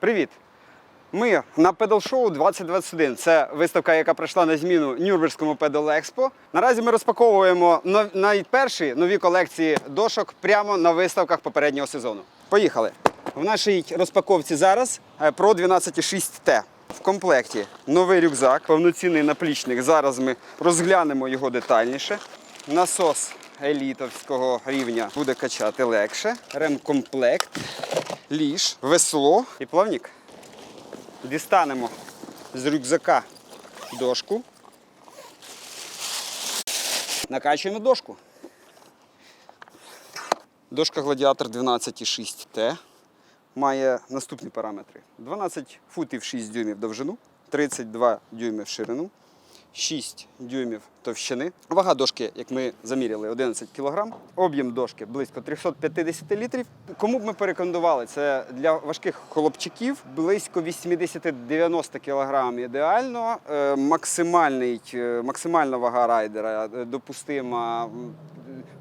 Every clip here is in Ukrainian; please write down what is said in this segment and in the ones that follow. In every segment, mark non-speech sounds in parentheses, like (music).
Привіт! Ми на Show 2021. Це виставка, яка прийшла на зміну Нюрнберзькому Expo. Наразі ми розпаковуємо найперші нові колекції дошок прямо на виставках попереднього сезону. Поїхали! В нашій розпаковці зараз е, Pro 12.6T. В комплекті новий рюкзак, повноцінний наплічник. Зараз ми розглянемо його детальніше. Насос елітовського рівня буде качати легше. Ремкомплект, ліж, весло і плавник. Дістанемо з рюкзака дошку. Накачуємо дошку. Дошка Гладіатор 12,6T має наступні параметри: 12 футів 6 дюймів довжину, 32 дюйми в ширину, 6 дюймів товщини. Вага дошки, як ми заміряли, 11 кг. Об'єм дошки близько 350 літрів. Кому б ми порекомендували? Це для важких хлопчиків близько 80-90 кг ідеально. Е, Максимальний, е, максимальна вага райдера е, допустима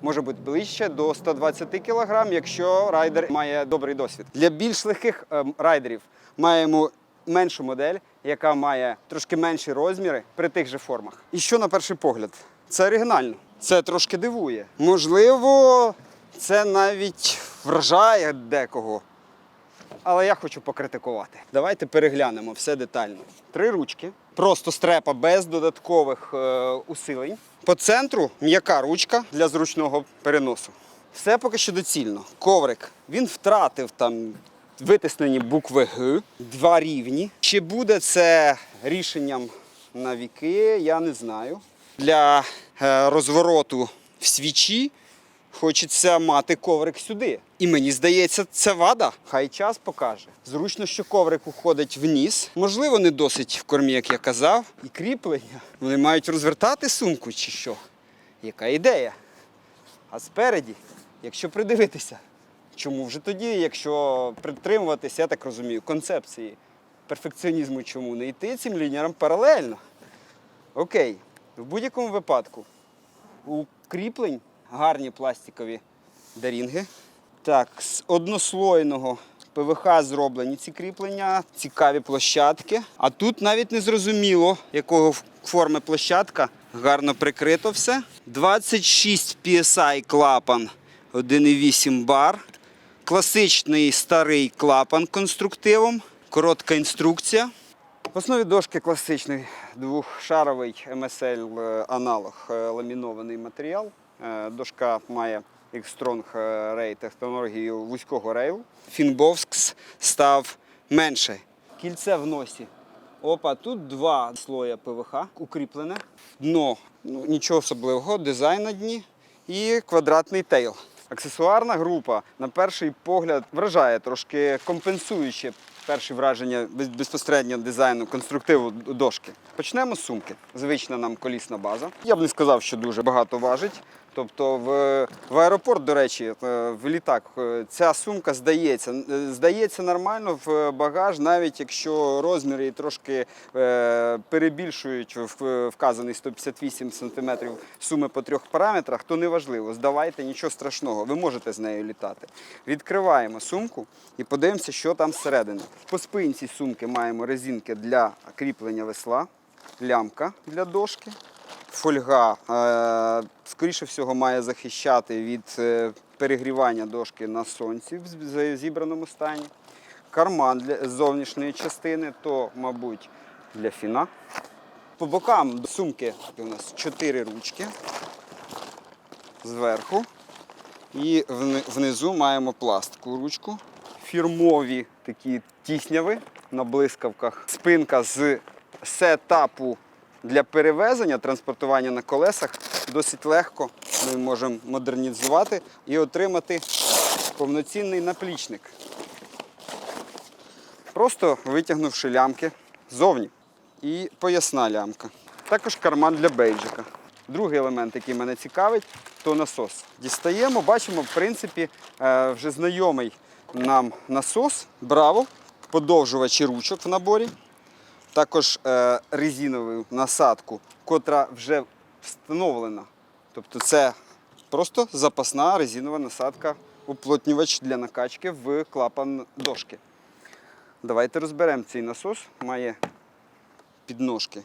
може бути ближче до 120 кг, якщо райдер має добрий досвід. Для більш легких ем, райдерів маємо меншу модель, яка має трошки менші розміри при тих же формах. І що на перший погляд? Це оригінально. Це трошки дивує. Можливо, це навіть вражає декого. Але я хочу покритикувати. Давайте переглянемо все детально. Три ручки, просто стрепа без додаткових е, усилень. По центру м'яка ручка для зручного переносу. Все поки що доцільно. Коврик він втратив там витиснені букви Г, два рівні. Чи буде це рішенням на віки, я не знаю. Для е, розвороту в свічі Хочеться мати коврик сюди. І мені здається, це вада. Хай час покаже. Зручно, що коврик уходить вниз. Можливо, не досить в кормі, як я казав. І кріплення. Вони мають розвертати сумку чи що? Яка ідея? А спереді, якщо придивитися, чому вже тоді, якщо притримуватися, я так розумію, концепції перфекціонізму, чому не йти цим лініям паралельно? Окей, в будь-якому випадку у кріплень гарні пластикові дарінги. Так, з однослойного ПВХ зроблені ці кріплення, цікаві площадки. А тут навіть не зрозуміло, якого форми площадка. Гарно прикрито все. 26 PSI клапан 1,8 бар. Класичний старий клапан конструктивом. Коротка інструкція. В основі дошки класичний двохшаровий MSL е, аналог е, ламінований матеріал. Е, Дошка має X-Strong е, Ray технологію вузького рейлу. Фінбовскс став менше. Кільце в носі. Опа, тут два слоя ПВХ укріплене. Дно ну, нічого особливого, дизайн на дні і квадратний тейл. Аксесуарна група на перший погляд вражає трошки компенсуючи перші враження без- безпосередньо дизайну конструктиву дошки. Почнемо з сумки. Звична нам колісна база. Я б не сказав, що дуже багато важить. Тобто в, в аеропорт, до речі, е, в літак е, ця сумка здається. е, Здається нормально в багаж, навіть якщо розміри трошки перебільшують вказаний 158 см суми по трьох параметрах, то не важливо. Здавайте, нічого страшного, ви можете з нею літати. Відкриваємо сумку і подивимося, що там всередині. По спинці сумки маємо резинки для кріплення весла, лямка для дошки. Фольга, е, скоріше всього, має захищати від е, перегрівання дошки на сонці в зібраному стані. Карман для зовнішньої частини, то, мабуть, для фіна. По бокам сумки у нас чотири ручки зверху. І внизу маємо пластикову ручку. Фірмові такі тісняви на блискавках. Спинка з сетапу для перевезення, транспортування на колесах досить легко. Ми можемо модернізувати і отримати повноцінний наплічник. Просто витягнувши лямки ззовні. І поясна лямка. Також карман для бейджика. Другий елемент, який мене цікавить, то насос. Дістаємо, бачимо, в принципі, е, вже знайомий нам насос, браво, подовжувачі ручок в наборі. Також е, резинову насадку, котра вже встановлена. Тобто це просто запасна резинова насадка, уплотнювач для накачки в клапан дошки. Давайте розберемо цей насос. Має підножки,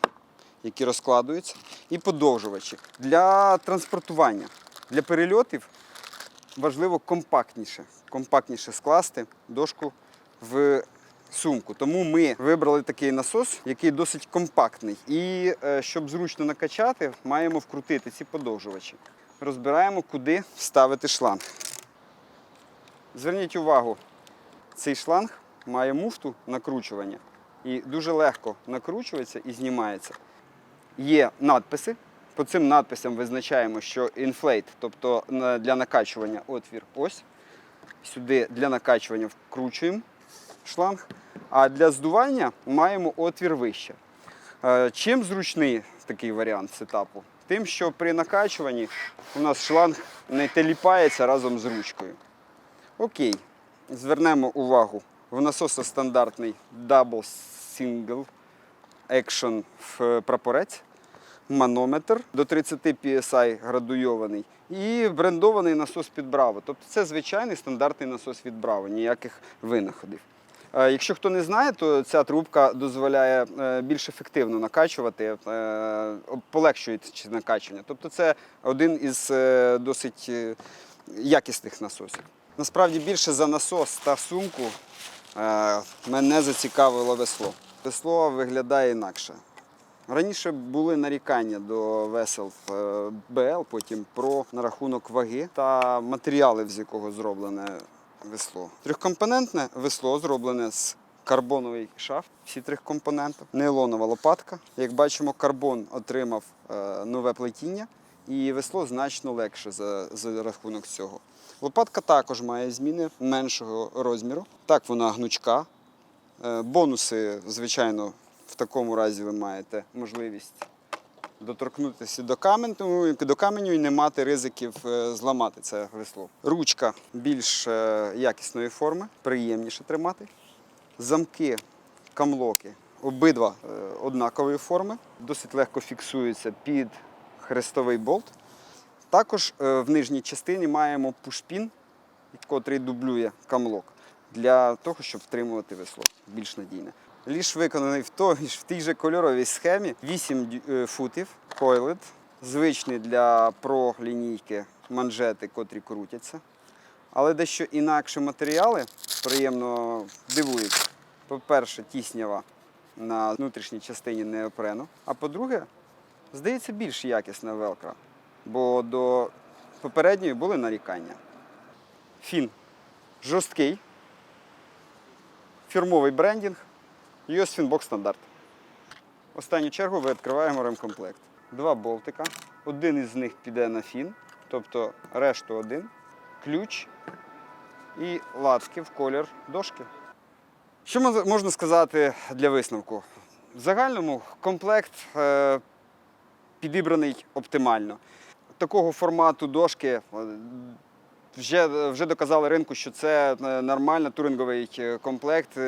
які розкладуються, і подовжувачі. Для транспортування, для перельотів важливо компактніше, компактніше скласти дошку в сумку. Тому ми вибрали такий насос, який досить компактний. І е, щоб зручно накачати, маємо вкрутити ці подовжувачі. Розбираємо, куди вставити шланг. Зверніть увагу, цей шланг має муфту накручування і дуже легко накручується і знімається. Є надписи. По цим надписам визначаємо, що інфлейт, тобто для накачування отвір ось. Сюди для накачування вкручуємо шланг, а для здування маємо отвір вище. Е, Чим зручний такий варіант сетапу? Тим, що при накачуванні у нас шланг не теліпається разом з ручкою. Окей, звернемо увагу. В насоса стандартний Double Single Action прапорець, манометр до 30 PSI градуйований і брендований насос під Браво. Тобто це звичайний стандартний насос від Браво, ніяких винаходів. Е, Якщо хто не знає, то ця трубка дозволяє е, більш ефективно накачувати, е, полегшується накачування. Тобто це один із досить якісних насосів. Насправді більше за насос та сумку мене зацікавило весло. Весло виглядає інакше. Раніше були нарікання до весел БЛ, потім про на рахунок ваги та матеріалів, з якого зроблене весло. Трьохкомпонентне весло зроблене з карбоновий шафт, всі трьохкомпоненти, нейлонова лопатка. Як бачимо, карбон отримав е, нове плетіння, і весло значно легше за, за рахунок цього. Лопатка також має зміни меншого розміру. Так, вона гнучка. Е, Бонуси, звичайно, в такому разі ви маєте можливість доторкнутися до каменю, до каменю і не мати ризиків е, зламати це весло. Ручка більш е, якісної форми, приємніше тримати. Замки, камлоки обидва е, однакової форми, досить легко фіксуються під хрестовий болт. Також в нижній частині маємо пушпін, котрий дублює камлок, для того, щоб втримувати весло більш надійне. Ліж виконаний в, той, (laughs) в тій же кольоровій схемі 8 е, футів койлет, звичний для про лінійки манжети, котрі крутяться. Але дещо інакші матеріали приємно дивують. По-перше, тіснява на внутрішній частині неопрену. А по-друге, здається, більш якісна велкра, бо до попередньої були нарікання. Фін жорсткий, фірмовий брендінг, US Finbox стандарт. В останню чергу ви відкриваємо ремкомплект. Два болтика. Один із них піде на фін, тобто решту один, ключ і латки в колір дошки. Що можна сказати для висновку? В загальному комплект е, підібраний оптимально. Такого формату дошки е, вже, вже доказали ринку, що це е, нормально туринговий комплект.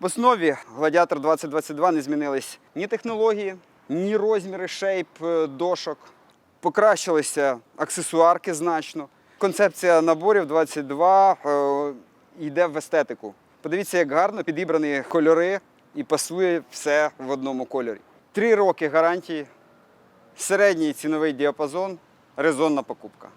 В основі Гладіатор 2022 не змінились ні технології, ні розміри шейп е, дошок. Покращилися аксесуарки значно. Концепція наборів 22 е, йде в естетику. Подивіться, як гарно підібрані кольори і пасує все в одному кольорі. Три роки гарантії, середній ціновий діапазон, резонна покупка.